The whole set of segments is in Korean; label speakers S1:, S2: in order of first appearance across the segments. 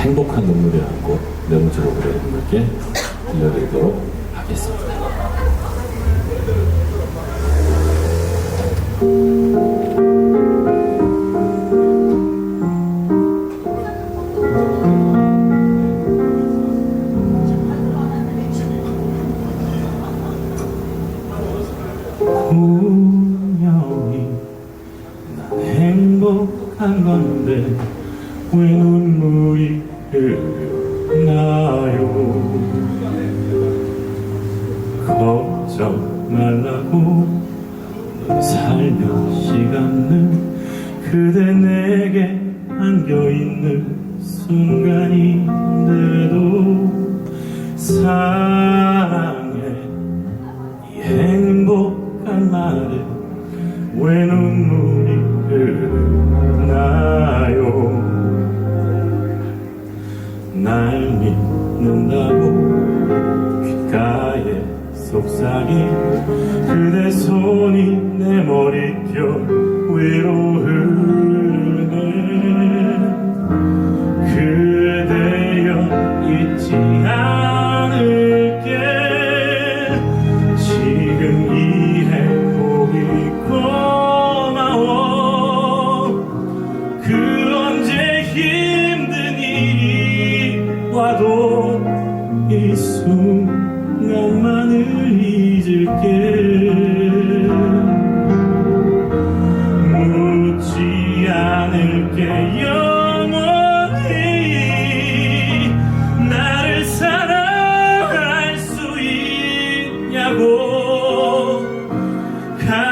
S1: 행복한 눈물이라는 곡 명주로 노래 여러분께 들려드리도록 하겠습니다. 분명히 난 행복한 건데 왜 눈물이 흐르나요? 걱정 말라고 널 살며 시간는 그대 내게 안겨있는 순간인데 속삭인 그대 손이 내 머리결 위로 흐르네 그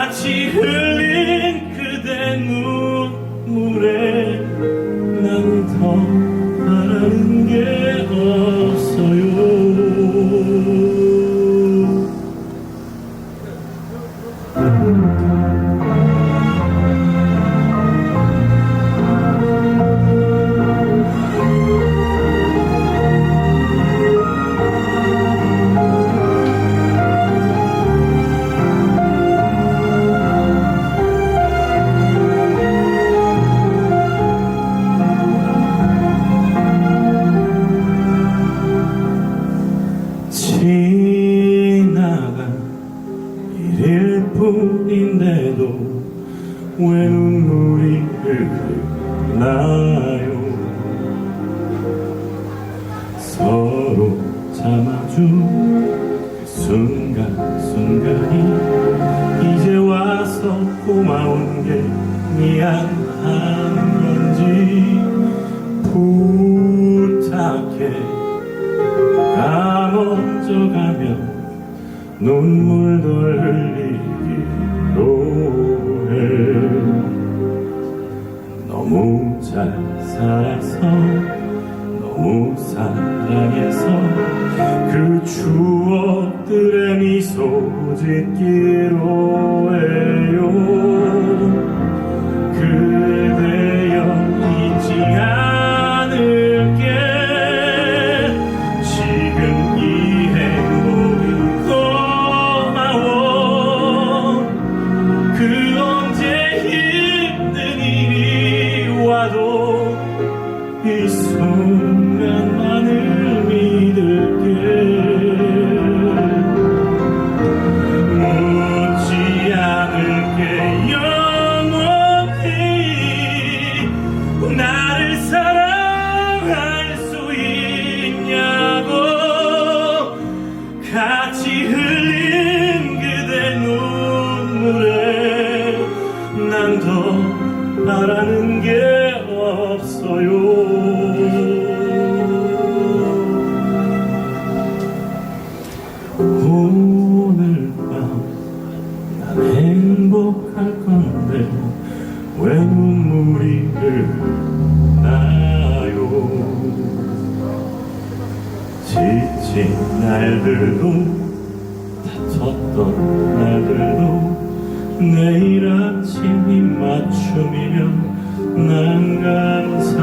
S1: 같이 흘린 그대 눈물에 난더 바라는 게 흐르나요. 서로 참아준 그 순간 순간이 이제 와서 고마운 게 미안한 건지 부탁해. 까먹어가면 눈물도 흘리기 추억들의 미소 짓기로 해요. 그대여 잊지 않을게. 지금 이 행복이 고마워. 그 언제 힘든 일이 와도 이순 나를 사랑할 수 눈물이 흐르나요. 지친 날들도 다퉜던 날들도 내일 아침 입 맞춤이면 난 감사